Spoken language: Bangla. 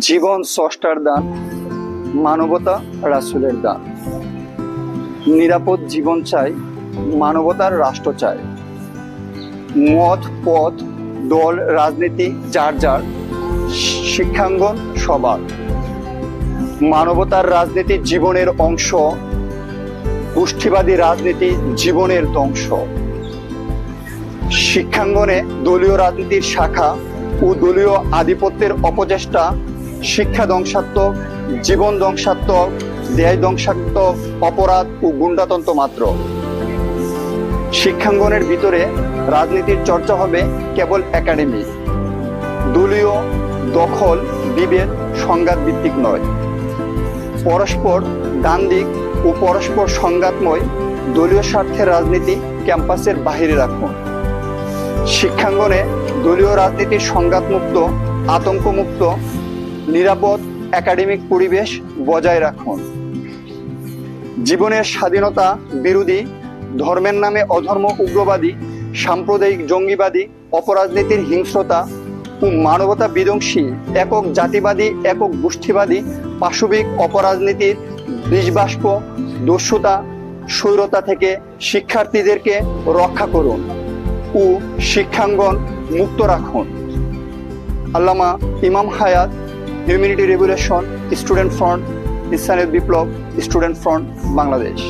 জীবন স্রষ্টার দান, মানবতা রাসুলের দান। নিরাপদ জীবন চাই, মানবতার রাষ্ট্র চাই। মত পথ দল, রাজনীতি, যার যার, শিক্ষাঙ্গন সবার। মানবতার রাজনীতি জীবনের অংশ, গোষ্ঠীবাদী রাজনীতি জীবনের ধ্বংস। শিক্ষাঙ্গনে দলীয় রাজনীতির শাখা ও দলীয় আধিপত্যের অপচেষ্টা শিক্ষা ধ্বংসাত্মক, জীবন ধ্বংসাত্মক দেয় ধ্বংসাত্মক, অপরাধ ও গুন্ডাতন্ত্র মাত্র। শিক্ষাঙ্গনের ভিতরে রাজনীতির চর্চা হবে কেবল একাডেমি। দলীয়, দখল, বিভেদ সংঘাত ভিত্তিক নয়। পরস্পর দ্বান্দ্বিক ও পরস্পর সংঘাতময় দলীয় স্বার্থের রাজনীতি ক্যাম্পাসের বাহিরে রাখুন। শিক্ষাঙ্গনে দলীয় রাজনীতির সংঘাতমুক্ত, আতঙ্কমুক্ত নিরাপদ একাডেমিক পরিবেশ বজায় রাখুন। জীবনের স্বাধীনতা বিরোধী, ধর্মের নামে অধর্ম উগ্রবাদী, সাম্প্রদায়িক জঙ্গিবাদী, অপরাজনীতির হিংস্রতা ও মানবতা বিধ্বংসী, একক জাতিবাদী, একক গোষ্ঠীবাদী, পাশবিক অপরাজনীতির বিষবাষ্প, দস্যুতা, স্বৈরতা থেকে শিক্ষার্থীদেরকে রক্ষা করুন ও শিক্ষাঙ্গন মুক্ত রাখুন। Allama Imam Hayat humanity regulation student front ইসলামের বিপ্লব স্টুডেন্ট ফ্রন্ট বাংলাদেশ